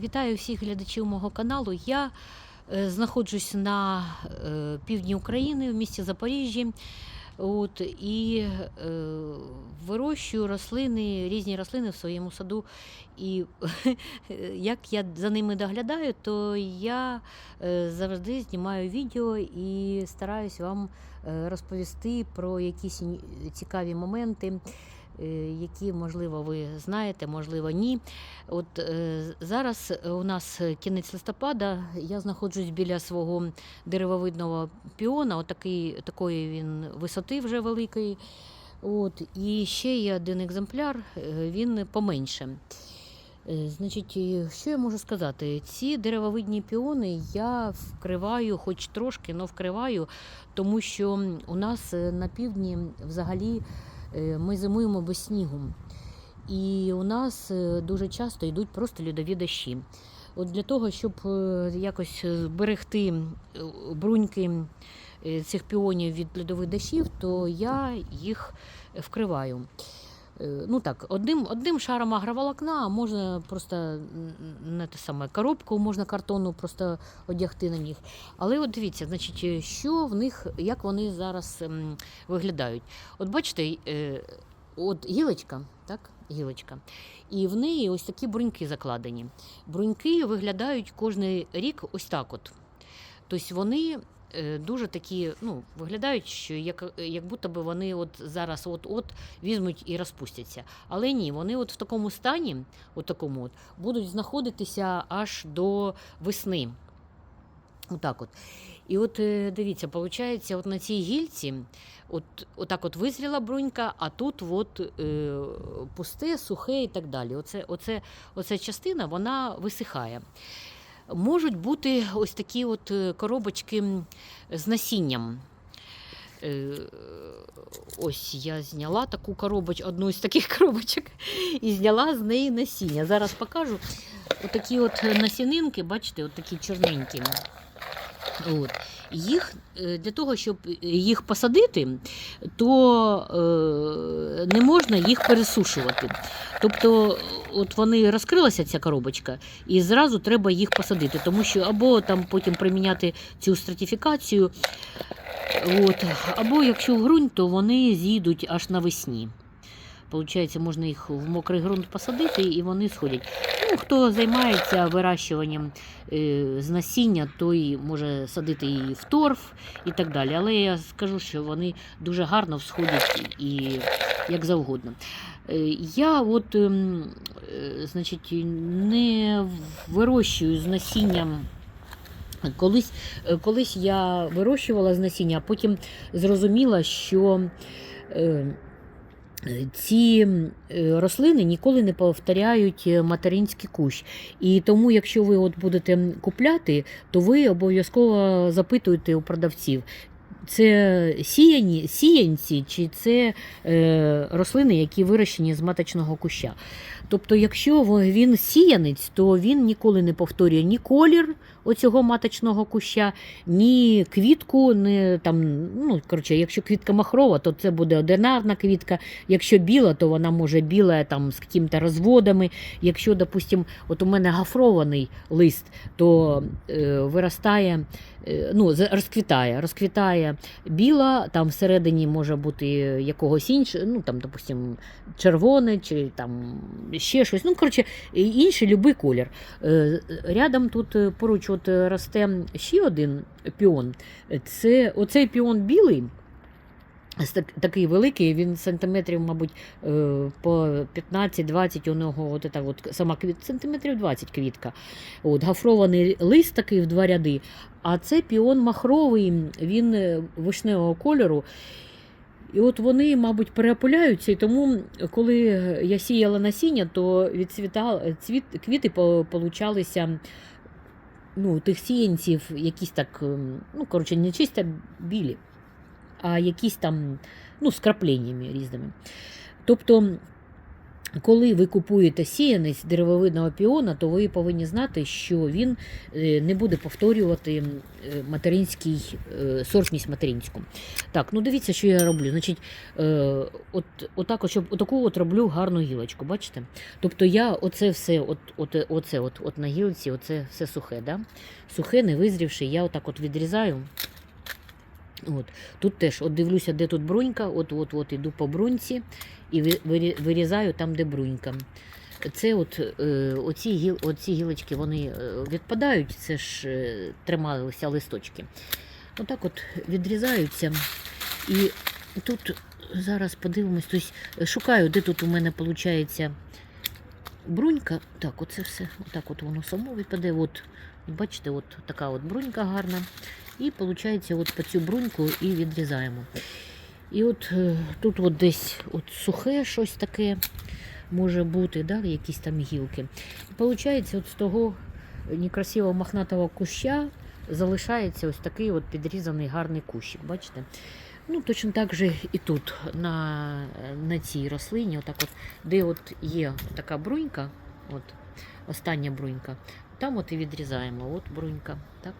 Вітаю всіх глядачів мого каналу. Я е, знаходжусь на е, півдні України в місті Запоріжжі. От, і е, вирощую рослини, різні рослини в своєму саду. І як я за ними доглядаю, то я е, завжди знімаю відео і стараюсь вам е, розповісти про якісь цікаві моменти, які, можливо, ви знаєте, можливо, ні. От е, зараз у нас кінець листопада. Я знаходжусь біля свого деревовидного піона, отакий, такої він висоти вже великої. От, і ще є один екземпляр, е, він поменше. Е, Значить, що я можу сказати? Ці деревовидні піони я вкриваю, хоч трошки, але вкриваю, тому що у нас е, на півдні взагалі е, ми зимуємо без снігу. І у нас е, дуже часто йдуть просто льодові дощі. От для того, щоб е, якось зберегти е, бруньки е, цих піонів від льодових дощів, то я їх вкриваю. Е, Ну так, одним, одним шаром агроволокна, а можна просто не те саме коробку, можна картонну просто одягти на них. Але от дивіться, значить, що в них, як вони зараз ем, виглядають. От бачите, е, от гілочка, так, гілочка, і в неї ось такі бруньки закладені. Бруньки виглядають кожен рік ось так от. Тобто вони дуже такі, ну, виглядають, що як, як будто би вони от зараз от-от візьмуть і розпустяться. Але ні, вони от в такому стані, от такому от, будуть знаходитися аж до весни. Отак от. І от е, дивіться, виходить, от на цій гільці, от, отак от визріла брунька, а тут от, е, пусте, сухе і так далі. Оце, оце, оця частина вона висихає. Можуть бути ось такі от е, коробочки з насінням. Е, Ось я зняла таку коробоч, одну з таких коробочок і зняла з неї насіння. Зараз покажу. Отакі от насінинки, бачите, от такі чорненькі. От. Їх е, для того, щоб їх посадити, то е, не можна їх пересушувати. Тобто, от вони розкрилася ця коробочка, і зразу треба їх посадити, тому що або там потім приміняти цю стратифікацію, от, або якщо в ґрунт, то вони з'їдуть аж навесні. Получається, можна їх в мокрий ґрунт посадити і вони сходять. Ну, хто займається вирощуванням е, з насіння, той може садити і в торф і так далі. Але я скажу, що вони дуже гарно всходять і як завгодно. Е, Я от, ем, е, значить, не вирощую з насінням. Колись, е, колись я вирощувала з насіння, а потім зрозуміла, що е, ці е, рослини ніколи не повторяють е, материнський кущ. І тому, якщо ви от будете купляти, то ви обов'язково запитуєте у продавців. Це сіяні, сіянці чи це е, рослини, які вирощені з маточного куща. Тобто, якщо він сіянець, то він ніколи не повторює ні колір оцього маточного куща, ні квітку, ні там, ну, коротше, якщо квітка махрова, то це буде одинарна квітка. Якщо біла, то вона може біла там з якими-то розводами. Якщо, допустим, от у мене гафрований лист, то е, виростає, е, ну, розквітає, розквітає біла, там всередині може бути якогось іншого, ну там, допустим, червоне чи там ще щось. Ну, коротше, інший любий колір. Е, Рядом тут е, поруч от е, росте ще один піон. Це оцей піон білий. Такий великий, він сантиметрів, мабуть, е, по 15-20 у нього от так от, сама квіт, сантиметрів 20 квітка. От, гафрований лист такий в два ряди. А це піон махровий, він е, вишневого кольору. І от вони, мабуть, переопиляються, і тому, коли я сіяла насіння, то відцвітали цвіт, квіти по- получалися ну, тих сіянців, якісь так, ем, ну, коротше, не чисто білі, а якісь там ну, з крапленнями різними. Тобто коли ви купуєте сіянець деревовидного піона, то ви повинні знати, що він е, не буде повторювати е, материнський е, сортність материнську. Так, ну дивіться, що я роблю. Значить, от, отак, от, щоб отаку от роблю гарну гілочку, бачите? Тобто я оце все, от, от, оце от, от на гілці, оце все сухе, да? сухе, не визрівши, я отак от відрізаю. От. Тут теж от дивлюся, де тут брунька, от, от, от іду по бруньці і вирізаю там, де брунька. Це от, е, оці, гіл, оці гілочки вони е, відпадають, це ж е, трималися листочки. Отак от відрізаються. І тут зараз подивимось, тобто шукаю, де тут у мене виходить брунька. Так, оце все, отак от воно само відпаде. От, бачите, от така от брунька гарна. І виходить, от по цю бруньку і відрізаємо. І от е, тут от десь от сухе щось таке може бути, да, якісь там гілки. І виходить, от з того некрасивого мохнатого куща залишається ось такий от підрізаний гарний кущик. Бачите? Ну, точно так же і тут, на, на цій рослині, отак от, де от є така брунька, от, остання брунька, там от і відрізаємо. От брунька. Так,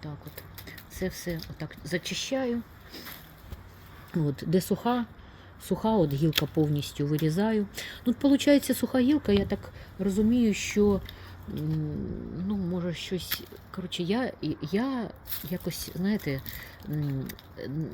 так от. Це все отак зачищаю. От, де суха, суха от гілка повністю вирізаю. Ну, виходить, суха гілка, я так розумію, що ну, може щось. Коротше, я, я якось, знаєте,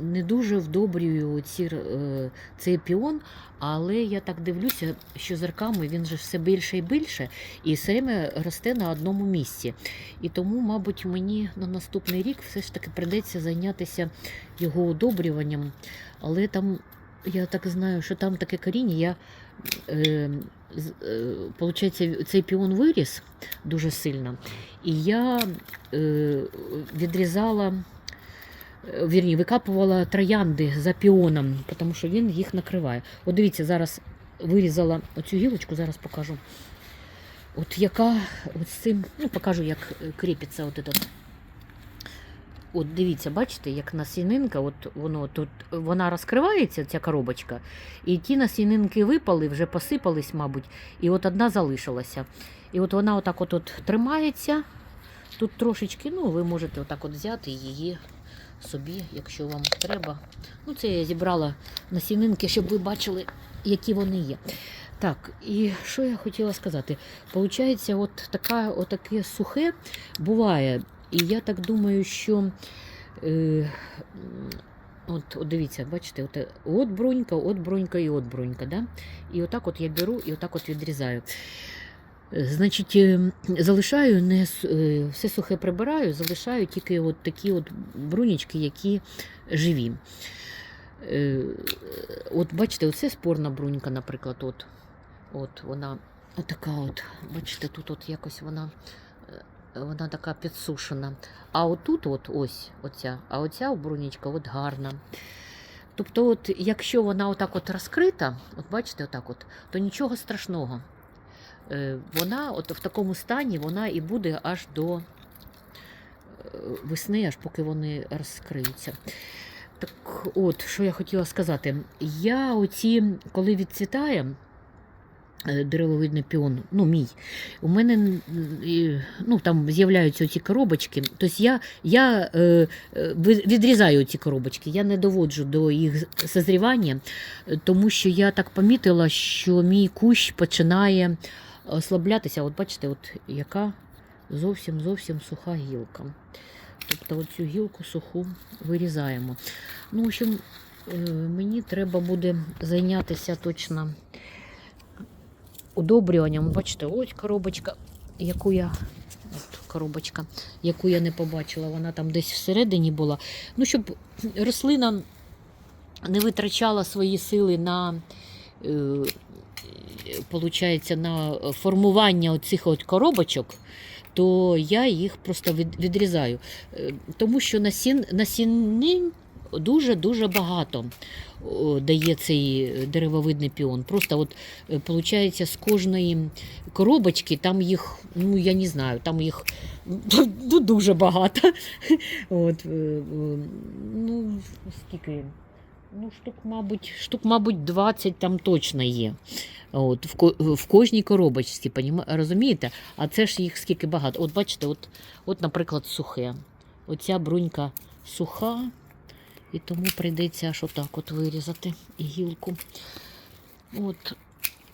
не дуже вдобрюю ці, е, цей піон, але я так дивлюся, що з роками він же все більше і більше, і все время росте на одному місці. І тому, мабуть, мені на наступний рік все ж таки прийдеться зайнятися його удобрюванням. Але там, я так знаю, що там таке коріння, я, получається, цей піон виріс дуже сильно, і я е, відрізала, е, вірні, викапувала троянди за піоном, тому що він їх накриває. От дивіться, зараз вирізала оцю гілочку, зараз покажу. От яка от з цим, ну покажу, як е, кріпиться от этот. От дивіться, бачите, як насінинка, от воно тут вона розкривається, ця коробочка, і ті насінинки випали, вже посипались, мабуть, і от одна залишилася. І от вона отак от, тримається. Тут трошечки, ну, ви можете отак от взяти її собі, якщо вам треба. Ну, це я зібрала насінинки, щоб ви бачили, які вони є. Так, і що я хотіла сказати? Получається, от отаке сухе буває. І я так думаю, що е, от, от дивіться, бачите, от, от брунька, от брунька і от брунька. Да? І отак от я беру і отак от відрізаю. Значить, е, залишаю не е, все сухе прибираю, залишаю тільки от такі от брунічки, які живі. Е, От бачите, оце спорна брунька, наприклад, от, от вона отака от, бачите, тут от якось вона, вона така підсушена. А отут от ось оця, а оця брунічка от гарна. Тобто, от, якщо вона отак от розкрита, от бачите, отак от, то нічого страшного. Е, Вона от в такому стані вона і буде аж до е, весни, аж поки вони розкриються. Так от, що я хотіла сказати. Я оці, коли відцвітає е, деревовидний піон, ну мій, у мене ну, там з'являються ці коробочки. Тобто я, я е, е, відрізаю ці коробочки, я не доводжу до їх созрівання, е, тому що я так помітила, що мій кущ починає ослаблятися. От бачите, от яка зовсім зовсім суха гілка. Тобто оцю гілку суху вирізаємо. Ну, в общем, е, мені треба буде зайнятися точно удобрюванням. Бачите, ось коробочка, яку я. От коробочка, яку я не побачила, вона там десь всередині була. Ну, щоб рослина не витрачала свої сили на, е, на формування оцих от коробочок, то я їх просто відрізаю. Е, Тому що насін, насінин дуже-дуже багато дає цей деревовидний піон. Просто от, е, получається, з кожної коробочки там їх, ну я не знаю, там їх ну, дуже багато. От, е, е, ну, скільки? Ну, штук, мабуть, штук, мабуть, 20 там точно є. От, в, ко- в кожній коробочці, розумієте? А це ж їх скільки багато. От бачите, от, от, наприклад, сухе. Оця брунька суха, і тому прийдеться аж отак от вирізати гілку. От,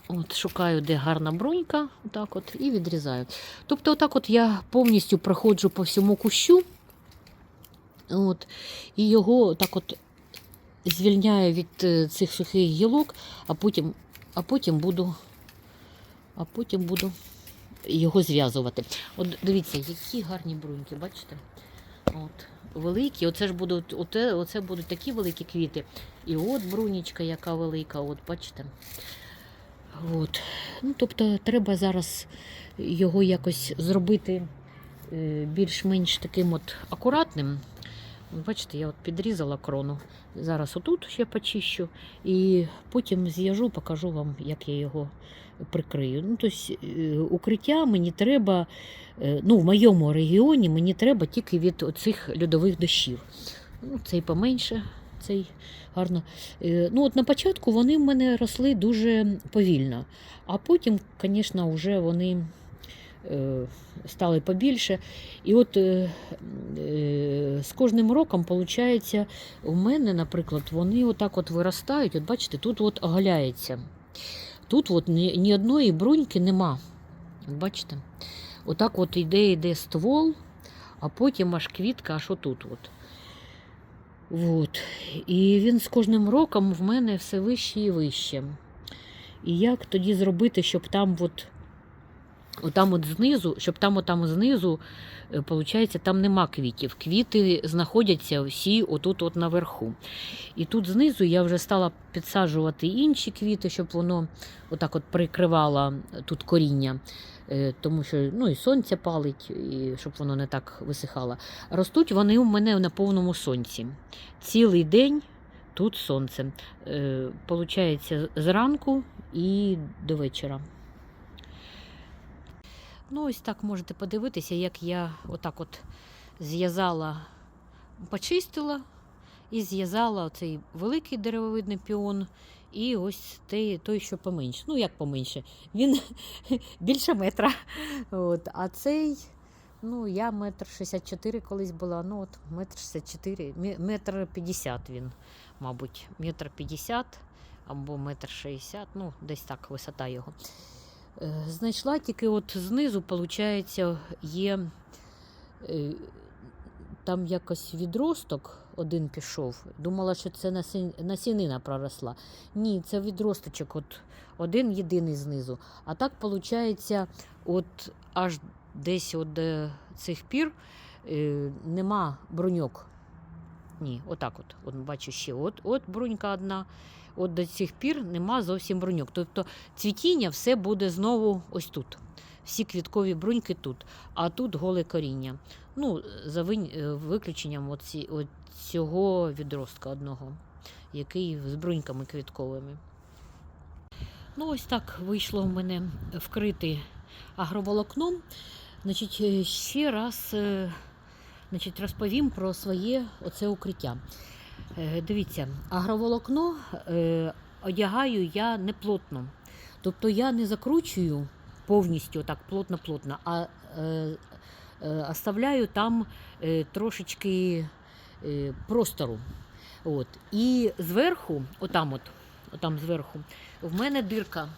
от шукаю, де гарна брунька, отак от, і відрізаю. Тобто, отак от я повністю проходжу по всьому кущу. От, і його так от звільняю від е, цих сухих гілок, а потім, а потім буду, а потім буду його зв'язувати. От дивіться, які гарні бруньки, бачите? От, великі, оце ж будуть, оце, оце будуть такі великі квіти. І от брунічка, яка велика, от бачите. От. Ну, тобто треба зараз його якось зробити е, більш-менш таким от акуратним. Бачите, я от підрізала крону. Зараз отут ще почищу і потім зв'яжу, покажу вам, як я його прикрию. Ну, тобто, укриття мені треба, е, ну, в моєму регіоні мені треба тільки від цих льодових дощів. Ну, цей поменше, цей гарно. Е, Ну, от на початку вони в мене росли дуже повільно, а потім, звісно, вже вони стали побільше. І от е, е, з кожним роком, виходить, у мене, наприклад, вони отак от виростають. От бачите, тут от оголяється. Тут от ні, ні одної бруньки нема. От бачите? Отак от йде, йде ствол, а потім аж квітка, аж отут. От. От. І він з кожним роком в мене все вище і вище. І як тоді зробити, щоб там от, отам от знизу, щоб там отам знизу, виходить, там нема квітів. Квіти знаходяться всі отут от наверху. І тут знизу я вже стала підсаджувати інші квіти, щоб воно отак от прикривало тут коріння. Е, Тому що ну, і сонце палить, і щоб воно не так висихало. Ростуть вони у мене на повному сонці. Цілий день тут сонце. Е, Получається зранку і до вечора. Ну, ось так можете подивитися, як я отак от зв'язала, почистила і зв'язала цей великий деревовидний піон. І ось той, той, що поменше. Ну, як поменше, він більше метра. От. А цей, ну, я метр 64 колись була, ну от метр 64, метр 50 він, мабуть, метр 50 або метр 60, ну, десь так висота його. Е, Знайшла тільки от знизу, виходить, є е, там якось відросток один пішов. Думала, що це насінина проросла. Ні, це відросточок, от один єдиний знизу. А так, виходить, от аж десь от цих пір е, нема бруньок. Ні, отак от. от бачу ще. От, от брунька одна. От до цих пір нема зовсім бруньок. Тобто цвітіння все буде знову ось тут. Всі квіткові бруньки тут, а тут голе коріння. Ну, за е, виключенням оці, цього відростка одного, який з бруньками квітковими. Ну, ось так вийшло в мене вкрити агроволокном. Значить, е, ще раз е, значить, розповім про своє оце укриття. Е, Дивіться, агроволокно е, одягаю я не плотно. Тобто я не закручую повністю так плотно-плотно, а е, оставляю там трошечки простору. От. І зверху, отам от, отам зверху, в мене дирка.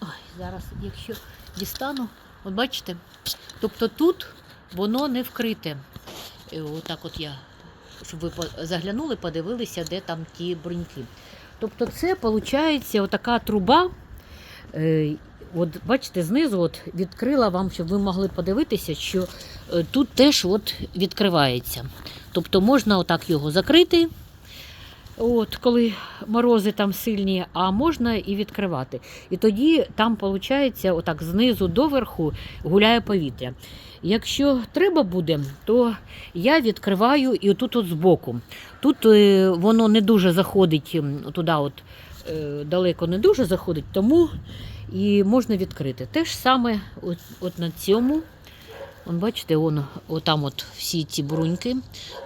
Ой, зараз, якщо дістану, от бачите, тобто тут воно не вкрите. Отак от я, щоб ви заглянули, подивилися, де там ті бруньки. Тобто це виходить отака труба. Е, От бачите, знизу от відкрила вам, щоб ви могли подивитися, що е, тут теж от відкривається. Тобто можна отак його закрити, от, коли морози там сильні, а можна і відкривати. І тоді там, виходить, отак знизу до верху гуляє повітря. Якщо треба буде, то я відкриваю і отут от збоку. Тут е, воно не дуже заходить туди, от, е, далеко не дуже заходить, тому і можна відкрити. Те ж саме от, от на цьому. Вон, бачите, вон, отам от всі ці бруньки.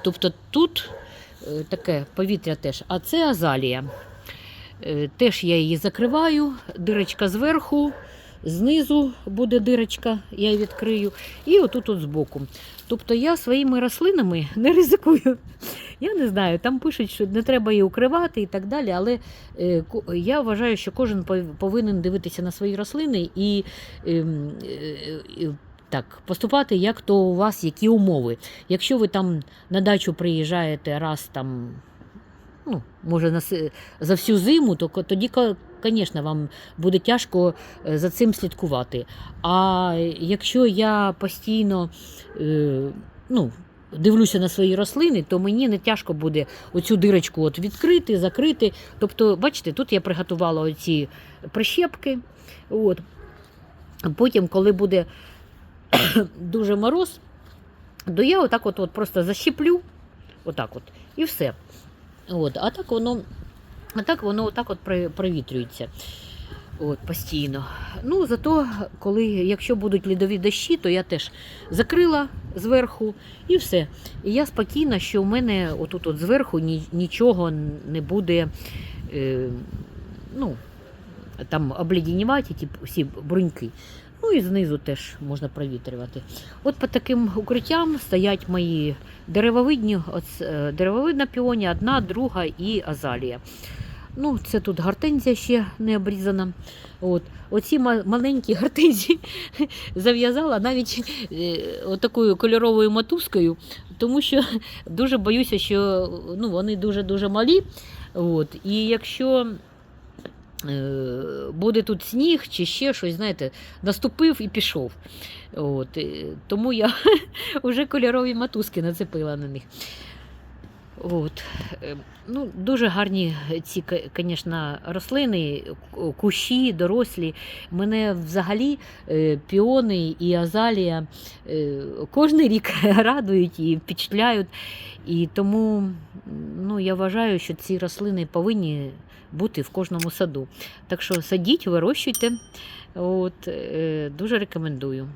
Тобто тут е, таке повітря теж, а це азалія. Теж я її закриваю, дирочка зверху, знизу буде дирочка, я її відкрию, і отут от збоку. Тобто я своїми рослинами не ризикую. Я не знаю, там пишуть, що не треба її укривати і так далі, але е, я вважаю, що кожен повинен дивитися на свої рослини і ем, е, е, так, поступати, як то у вас які умови. Якщо ви там на дачу приїжджаєте раз там, ну, може, за всю зиму, то тоді, звісно, вам буде тяжко е, за цим слідкувати. А якщо я постійно е, ну, дивлюся на свої рослини, то мені не тяжко буде оцю дирочку от відкрити, закрити. Тобто, бачите, тут я приготувала оці прищепки. От. Потім, коли буде дуже мороз, то я отак от, просто защеплю, отак от, і все. От, а так воно, а так воно отак от провітрюється. От, постійно. Ну, зато, коли, якщо будуть лідові дощі, то я теж закрила зверху і все. І я спокійна, що в мене отут от зверху нічого не буде. Е, ну, там обледеніваті ті всі бруньки. Ну і знизу теж можна провітрювати. От по таким укриттям стоять мої деревовидні, оц- е, деревовидна піонія, одна, друга і азалія. Ну, це тут гортензія ще не обрізана. От. Оці маленькі гортензії зав'язала навіть е, отакою кольоровою мотузкою, тому що дуже боюся, що ну, вони дуже-дуже малі. От. І якщо е, буде тут сніг чи ще щось, знаєте, наступив і пішов. От. е, Тому я вже кольорові мотузки нацепила на них. От. е, Ну, дуже гарні ці, звісно, рослини, кущі, дорослі. Мене взагалі е, піони і азалія е, кожен рік радують і впечатляють. І тому ну, я вважаю, що ці рослини повинні бути в кожному саду. Так що садіть, вирощуйте. От, дуже рекомендую.